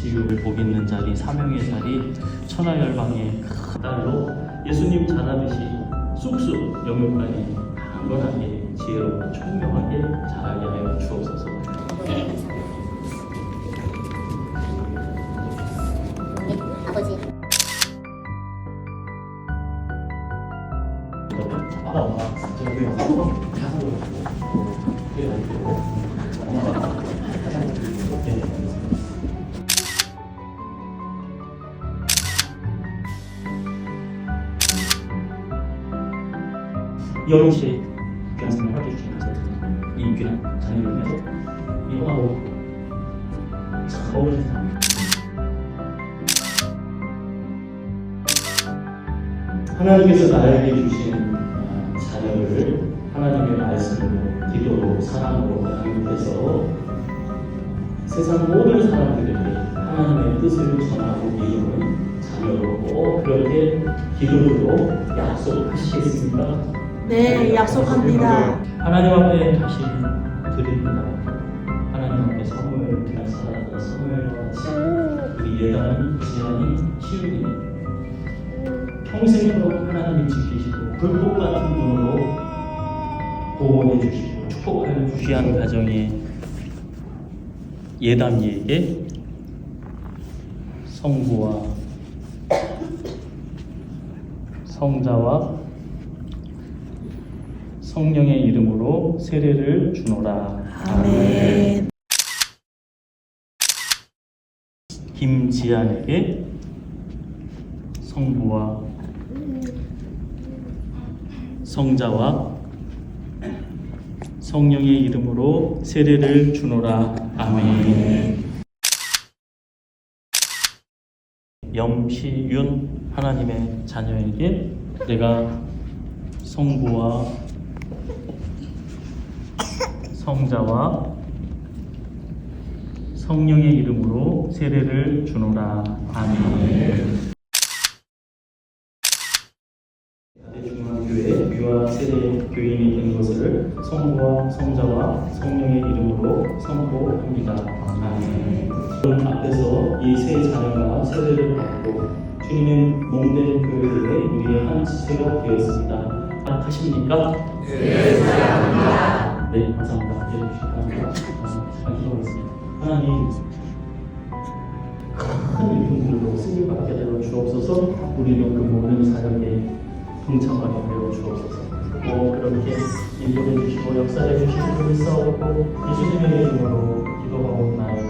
지육을 복 있는 자리, 사명의 자리, 천하열방의 큰 딸로 예수님 잘하듯이 쑥쑥 영육간에 강건하게 지혜롭고 총명하게 자라게 하여 주옵소서. 아버지 아빠 엄마 여럿이 교환생을 하게 주신 감사드립니다. 이 귀한 자녀를 위해서 어울리는 사람 하나님께서 나에게 주신 아, 자녀를 하나님의 말씀으로 기도로 사랑으로 양육해서 세상 모든 사람들에게 하나님의 뜻을 전하고 이루는 자녀로 꼭 그렇게 기도로 약속하시겠습니까? 네, 약속합니다. 하나님 앞에 다시 드립니다. 하나님 앞에 선물 잘 살아서 선물과 같이 우리 예단이, 지안이, 시윤이 평생으로 하나님이 지키시고 불꽃 같은 눈으로 보호해 주시고 축복하여 주시한 가정의 예담이에게 성부와 성자와 성령의 이름으로 세례를 주노라. 아멘. 김지안에게 성부와 성자와 성령의 이름으로 세례를 주노라. 아멘. 염시윤 하나님의 자녀에게 내가 성부와 성자와 성령의 이름으로 세례를 주노라. 아멘. 대중앙교회 유아 세례 교인이 된 것을 성부와 성자와 성령의 이름으로 선포합니다. 아멘. 오늘 앞에서 이 세 자녀가 세례를 받고 주님의 몸된 교회에 우리의 한 지체가 되었습니다. 하십니까? 네, 감사합니다. 해주시기 바랍니다. 기도하겠습니다. 하나님, 큰 이름으로 승리 받게 되어 주옵소서 우리는 그 모든 사역에 동참하게 되어 주옵소서 꼭 그렇게 인도해 주시고 역사해 주시고 그리 싸우고 예수님의 이름으로 기도하고 나아가